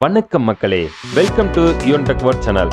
வணக்கம் மக்களே. Welcome to யூன் டெக்வர்ட் சேனல்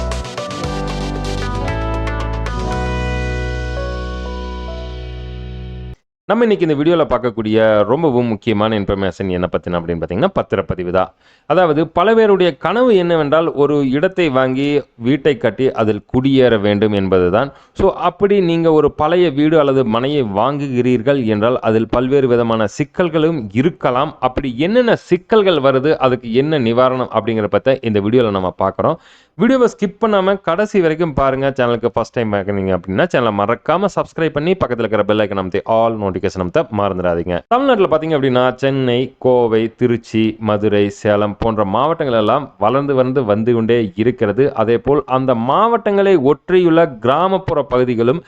நம்ம இன்னைக்கு இந்த வீடியோவில் பார்க்கக்கூடிய ரொம்பவும் முக்கியமான இன்ஃபர்மேஷன் என்ன பற்றின அப்படின்னு பார்த்தீங்கன்னா பத்திரப்பதிவு தான் அதாவது பல பேருடைய கனவு என்னவென்றால் ஒரு இடத்தை வாங்கி வீட்டை கட்டி அதில் குடியேற வேண்டும் என்பது தான் ஸோ அப்படி நீங்கள் ஒரு பழைய வீடு அல்லது மனையை வாங்குகிறீர்கள் என்றால் அதில் பல்வேறு விதமான சிக்கல்களும் இருக்கலாம். அப்படி என்னென்ன சிக்கல்கள் வருது அதுக்கு என்ன நிவாரணம் அப்படிங்கிற பற்றி இந்த வீடியோவில் நம்ம பார்க்குறோம். வீடியோவை ஸ்கிப் பண்ணாமல் கடைசி வரைக்கும் பாருங்கள் சேனலுக்கு ஃபஸ்ட் டைம் பார்க்குறீங்க அப்படின்னா சேனலை மறக்காமல் சப்ஸ்கிரைப் பண்ணி பக்கத்தில் இருக்கிற பெல் ஐக்கன் அமைத்து ஆல் நோட்டிஃபிகேஷன் அமைத்த மறந்துடாதீங்க. தமிழ்நாட்டில் பார்த்தீங்க அப்படின்னா சென்னை கோவை திருச்சி மதுரை சேலம் போன்ற மாவட்டங்கள் எல்லாம் வளர்ந்து வந்து வந்து கொண்டே இருக்கிறது. அதே போல் அந்த மாவட்டங்களை ஒற்றியுள்ள கிராமப்புற பகுதிகளும்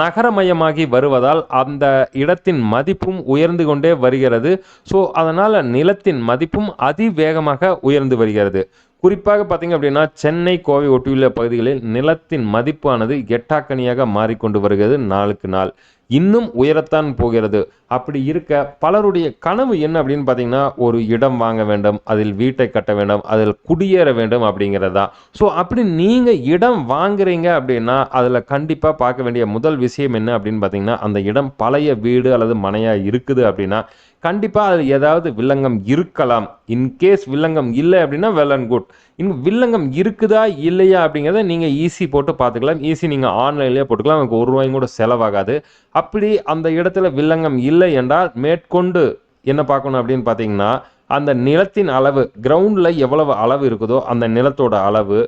நகரமயமாகி வருவதால் அந்த இடத்தின் மதிப்பும் உயர்ந்து கொண்டே வருகிறது. ஸோ அதனால் நிலத்தின் மதிப்பும் அதிவேகமாக உயர்ந்து வருகிறது. குறிப்பாக பார்த்தீங்க அப்படின்னா சென்னை கோவை ஒட்டியுள்ள பகுதிகளில் நிலத்தின் மதிப்பானது எட்டாக்கனியாக மாறிக்கொண்டு வருகிறது நாளுக்கு நாள். இன்னும் உயரத்தான் போகிறது. அப்படி இருக்க பலருடைய கனவு என்ன அப்படின்னு பார்த்தீங்கன்னா ஒரு இடம் வாங்க வேண்டும் அதில் வீட்டை கட்ட வேண்டும் அதில் குடியேற வேண்டும் அப்படிங்கிறது. தான் ஸோ அப்படி நீங்கள் இடம் வாங்குறீங்க அப்படின்னா அதில் கண்டிப்பாக பார்க்க வேண்டிய முதல் விஷயம் என்ன அப்படின்னு பார்த்தீங்கன்னா அந்த இடம் பழைய வீடு அல்லது மனையாக இருக்குது அப்படின்னா கண்டிப்பாக அது ஏதாவது வில்லங்கம் இருக்கலாம். இன்கேஸ் வில்லங்கம் இல்லை அப்படின்னா வெல் அண்ட் குட் இன் வில்லங்கம் இருக்குதா இல்லையா அப்படிங்கிறத நீங்கள் ஈஸி போட்டு பார்த்துக்கலாம். ஈஸி நீங்கள் ஆன்லைன்லேயே போட்டுக்கலாம். உங்களுக்கு ஒரு ரூபாயும் கூட செலவாகாது. அப்படி அந்த இடத்துல வில்லங்கம் இல்லை என்றால் மேற்கொண்டு என்ன பார்க்கணும் அப்படின்னு பார்த்தீங்கன்னா அந்த நிலத்தின் அளவு கிரவுண்டில் எவ்வளவு அளவு இருக்குதோ அந்த நிலத்தோட அளவு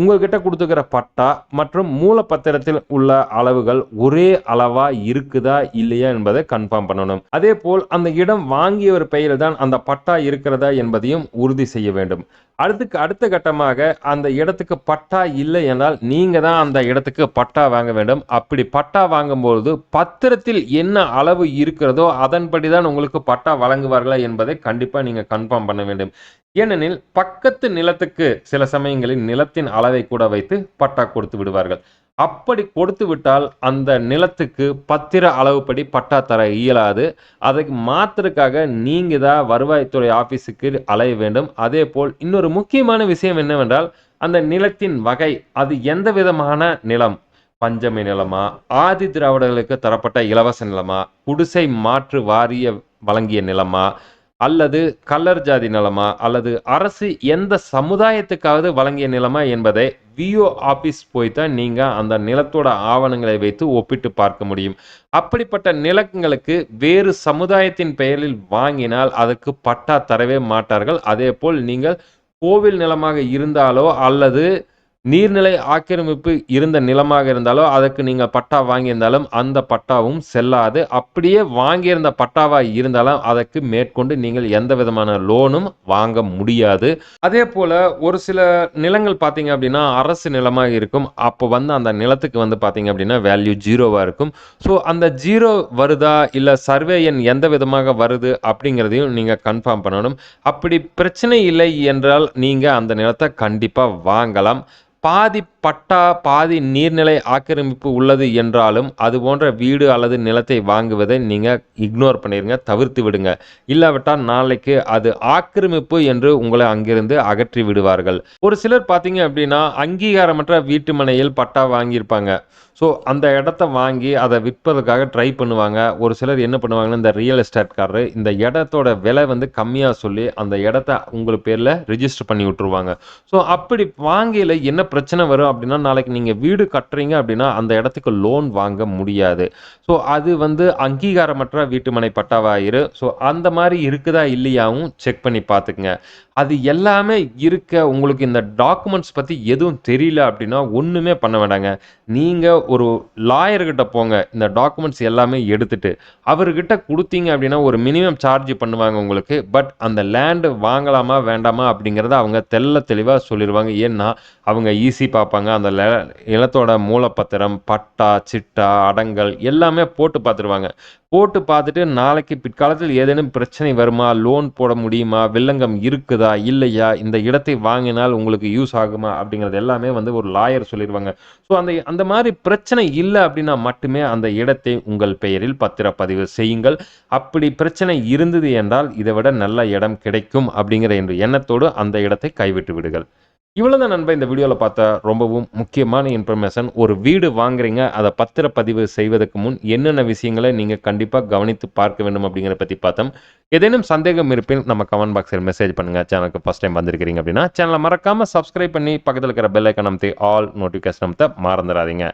உங்கள்கிட்ட கொடுத்துக்கிற பட்டா மற்றும் மூலப்பத்திரத்தில் உள்ள அளவுகள் ஒரே அளவா இருக்குதா இல்லையா என்பதை கன்ஃபார்ம் பண்ணணும். அதே போல் அந்த இடம் வாங்கியவர் பெயரில் தான் அந்த பட்டா இருக்கிறதா என்பதையும் உறுதி செய்ய வேண்டும். அடுத்துக்கு அடுத்த கட்டமாக அந்த இடத்துக்கு பட்டா இல்லை என்றால் நீங்க தான் அந்த இடத்துக்கு பட்டா வாங்க வேண்டும். அப்படி பட்டா வாங்கும்போது பத்திரத்தில் என்ன அளவு இருக்கிறதோ அதன்படி தான் உங்களுக்கு பட்டா வழங்குவார்களா என்பதை கண்டிப்பாக நீங்கள் கன்ஃபார்ம் பண்ண வேண்டும். ஏனெனில் பக்கத்து நிலத்துக்கு சில சமயங்களில் நிலத்தின் அளவை கூட வைத்து பட்டா கொடுத்து விடுவார்கள். அப்படி கொடுத்து விட்டால் அந்த நிலத்துக்கு பத்திர அளவுப்படி பட்டா தர இயலாது. அதை மாத்திரக்காக நீங்க தான் வருவாய்த்துறை ஆபீஸுக்கு அலைய வேண்டும். அதே போல் இன்னொரு முக்கியமான விஷயம் என்னவென்றால் அந்த நிலத்தின் வகை அது எந்த விதமான நிலம்? பஞ்சமி நிலமா ஆதி திராவிடர்களுக்கு தரப்பட்ட இலவச நிலமா குடிசை மாற்று வாரிய வழங்கிய நிலமா அல்லது கல்லர் ஜாதி நிலமா அல்லது அரசு எந்த சமுதாயத்துக்காவது வழங்கிய நிலமா என்பதை விஓ ஆபீஸ் போய் தான் நீங்கள் அந்த நிலத்தோட ஆவணங்களை வைத்து ஒப்பிட்டு பார்க்க முடியும். அப்படிப்பட்ட நிலங்களுக்கு வேறு சமுதாயத்தின் பெயரில் வாங்கினால் அதற்கு பட்டா தரவே மாட்டார்கள். அதே போல் நீங்கள் கோவில் நிலமாக இருந்தாலோ அல்லது நீர்நிலை ஆக்கிரமிப்பு இருந்த நிலமாக இருந்தாலோ அதற்கு நீங்கள் பட்டா வாங்கியிருந்தாலும் அந்த பட்டாவும் செல்லாது. அப்படியே வாங்கியிருந்த பட்டாவாக இருந்தாலும் அதற்கு மேற்கொண்டு நீங்கள் எந்த விதமான லோனும் வாங்க முடியாது. அதே போல் ஒரு சில நிலங்கள் பார்த்தீங்க அப்படின்னா அரசு நிலமாக இருக்கும். அப்போ வந்து அந்த நிலத்துக்கு வந்து பார்த்தீங்க அப்படின்னா வேல்யூ ஜீரோவாக இருக்கும். ஸோ அந்த ஜீரோ வருதா? இல்லை சர்வே எண் எந்த விதமாக வருது? அப்படிங்கிறதையும் நீங்கள் கன்ஃபார்ம் பண்ணணும். அப்படி பிரச்சனை இல்லை என்றால் நீங்கள் அந்த நிலத்தை கண்டிப்பாக வாங்கலாம். பாதி பட்டா பாதி நீர்நிலை ஆக்கிரமிப்பு உள்ளது என்றாலும் அது போன்ற வீடு அல்லது நிலத்தை வாங்குவதை நீங்கள் இக்னோர் பண்ணிடுங்க தவிர்த்து விடுங்க. இல்லாவிட்டால் நாளைக்கு அது ஆக்கிரமிப்பு என்று உங்களை அங்கிருந்து அகற்றி விடுவார்கள். ஒரு சிலர் பார்த்தீங்க அப்படின்னா அங்கீகாரமற்ற வீட்டு மனையில் பட்டா வாங்கியிருப்பாங்க. ஸோ அந்த இடத்த வாங்கி அதை விற்பதற்காக ட்ரை பண்ணுவாங்க. ஒரு சிலர் என்ன பண்ணுவாங்கன்னா இந்த ரியல் எஸ்டேட்காரரு இந்த இடத்தோட விலை வந்து கம்மியாக சொல்லி அந்த இடத்த உங்களுக்கு பேரில் ரிஜிஸ்டர் பண்ணி விட்டுருவாங்க. ஸோ அப்படி வாங்கியில் என்ன பிரச்சனை வரும் அப்படின்னா நாளைக்கு நீங்கள் வீடு கட்டுறீங்க அப்படின்னா அந்த இடத்துக்கு லோன் வாங்க முடியாது. ஸோ அது வந்து அங்கீகாரமற்ற வீட்டுமனை பட்டாவாயிரு. ஸோ அந்த மாதிரி இருக்குதா இல்லையாவும் செக் பண்ணி பார்த்துக்குங்க. அது எல்லாமே இருக்க உங்களுக்கு இந்த டாக்குமெண்ட்ஸ் பற்றி எதுவும் தெரியல அப்படின்னா ஒன்றுமே பண்ண வேண்டாங்க. நீங்கள் ஒரு லாயர்கிட்ட போங்க. இந்த டாக்குமெண்ட்ஸ் எல்லாமே எடுத்துட்டு அவர்கிட்ட கொடுத்தீங்க அப்படின்னா ஒரு மினிமம் சார்ஜ் பண்ணுவாங்க உங்களுக்கு. பட் அந்த லேண்டு வாங்கலாமா வேண்டாமா அப்படிங்கிறத அவங்க தெல்ல தெளிவாக சொல்லிடுவாங்க ஏன்னா அவங்க ஈஸி பார்ப்பாங்க. அந்த நிலத்தோட மூலப்பத்திரம் பட்டா சிட்டா அடங்கல் எல்லாமே போட்டு பார்த்துருவாங்க. போட்டு பார்த்துட்டு நாளைக்கு பிற்காலத்தில் ஏதேனும் பிரச்சனை வருமா? லோன் போட முடியுமா? வில்லங்கம் இருக்குதா? இருக்குதா இல்லையா? இந்த இடத்தை வாங்கினால் உங்களுக்கு யூஸ் ஆகுமா? அப்படிங்கிறது எல்லாமே வந்து ஒரு லாயர் சொல்லிடுவாங்க ஸோ அந்த அந்த மாதிரி பிரச்சனை இல்லை அப்படின்னா மட்டுமே அந்த இடத்தை உங்கள் பெயரில் பத்திரப்பதிவு செய்யுங்கள். அப்படி பிரச்சனை இருந்தது என்றால் இதை விட நல்ல இடம் கிடைக்கும் அப்படிங்கிற என்ற எண்ணத்தோடு அந்த இடத்தை கைவிட்டு விடுங்கள். இவ்வளோதான் நண்பா இந்த வீடியோவில் பார்த்தா ரொம்பவும் முக்கியமான இன்ஃபர்மேஷன் ஒரு வீடு வாங்குறீங்க அதை பத்திரப்பதிவு செய்வதற்கு முன் என்னென்ன விஷயங்களை நீங்கள் கண்டிப்பாக கவனித்து பார்க்க வேண்டும் அப்படிங்கிற பற்றி பார்த்தோம். ஏதேனும் சந்தேகம் இருப்பின் நம்ம கமெண்ட் பாக்ஸில் மெசேஜ் பண்ணுங்கள் சேனலுக்கு ஃபஸ்ட் டைம் வந்திருக்கிறீங்க அப்படின்னா சேனலை மறக்காமல் சப்ஸ்கிரைப் பண்ணி பக்கத்தில் இருக்கிற பெல் ஐக்கன் அமைத்து ஆல் நோட்டிஃபிகேஷன் அமைத்த மறந்துடாதீங்க.